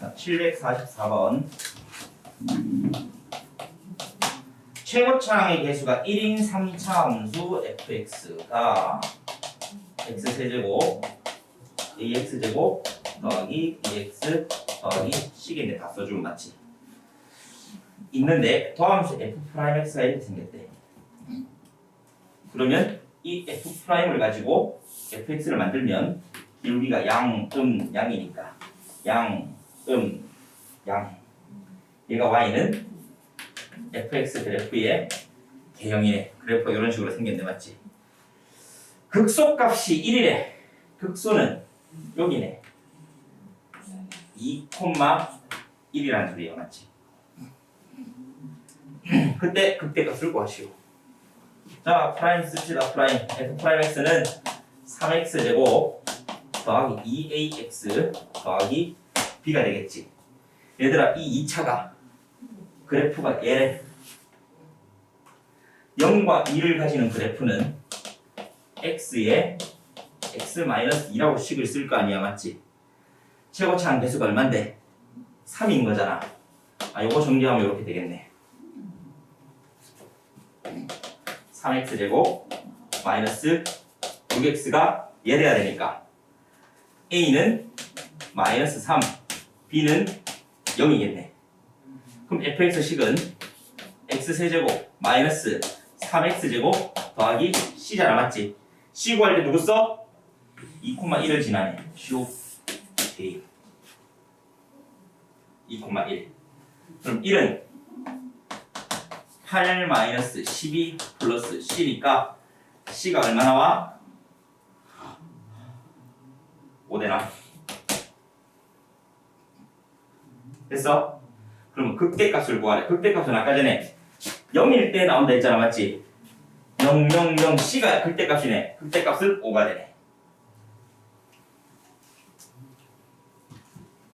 744번. 최고차항의 개수가 1인 3차함수 fx가 x세제곱 ax제곱 더하기 bx 더하기 c겠네. 다 써주면 맞지? 있는데 더함수 f'x가 이렇게 생겼대. 그러면 이 f'을 가지고 fx를 만들면 여기가 양, 음, 양이니까. 양, 음, 양. 얘가 y는 fx 그래프의 대형이네. 그래프가 이런 식으로 생겼네 맞지? 극소값이 1이래. 극소는 여기네. 2,1이라는 소리야 맞지? 그때 극대값을 구하시오. 자 프라임 씁시다 프라임. f 프라임 x는 3x 제곱 더하기 2ax 더하기 b가 되겠지. 얘들아 이 2차가 그래프가 얘 0과 2를 가지는 그래프는 x에 x-2라고 식을 쓸 거 아니야 맞지? 최고차항 개수가 얼만데? 3인 거잖아. 아 요거 정리하면 이렇게 되겠네. 3x 제곱 마이너스 6x가 얘 돼야 되니까. A는 마이너스 3 b는 0이겠네 그럼 fx식은 x세제곱 마이너스 3x제곱 더하기 c잖아 맞지? c 구할 때 누구 써? 2,1을 지나네 쇼 오케이 2,1 그럼 1은 8 마이너스 12 플러스 c니까 c가 얼마 나와? 5되나? 됐어? 그러면 극대값을 구하래. 극대값은 아까 전에 0일 때 나온다 했잖아, 맞지? 0, 0, 0, C가 극대값이네. 극대값은 5가 되네.